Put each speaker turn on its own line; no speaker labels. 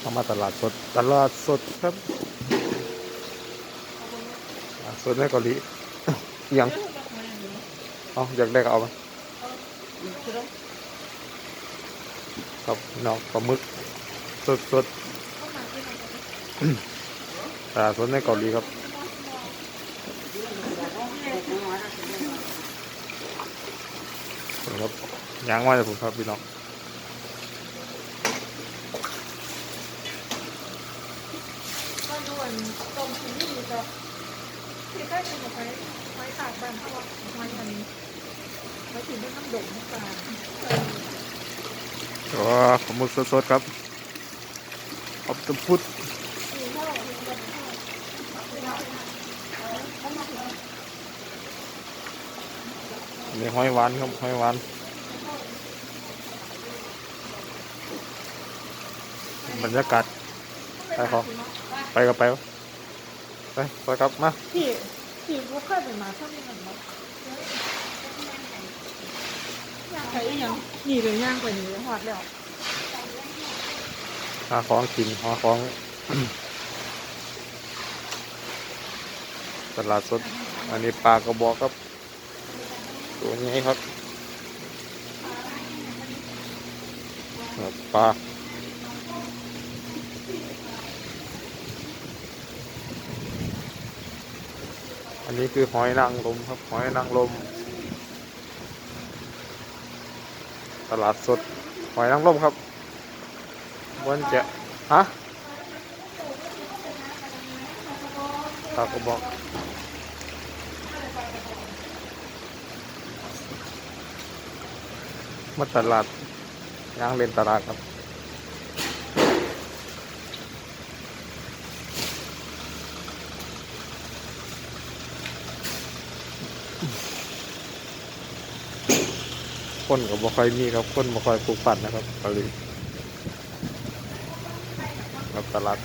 เข้ามาตลาดสด ตลาดสดครับตลาดสดในเกาหลีอิยังเอาอยากได้ก็เอามาครับน้องปลาหมึกสดสดตลาดสดในเกาหลีครับครับยางมาจากผมครับพี่น้อง
ส่วนตรงที่นี่จะที่ใกล้จะไว้ไว้ตากแบนเพราะว่าไว้อันนี้ไว้ถึงได้น้ำดงน้ำตาล
โอ้ปลาหมึกสดๆครับขอบคุณพุทธ
นี่หร่มีแบบเท่าไหร่
มีหอยหวานครับห้อยหวานบรรยากาศไปครับ ไปก็ไปวะไปไปครับมา
พี่พี่พวกเคยเป็นมาเท่านี้เหมือนกันย่างไปอีกยังนี่เลยย่างไปนี่หอดแล้ว
หาของกินหาของตลาดสด อันนี้ปลากระบอกครับ ตัวนี้ครับครับปลา นี้คือหอยนางรมครับหอยนางรมตลาดสดหอยนางรมครับบนจะฮะปลากระบอกมาตลาดย่างเล่นตลาดครับ คนก็บ่ค่อยมีครับ คนบ่ค่อยปลูกปั่นนะครับเกาหลีครับตลาด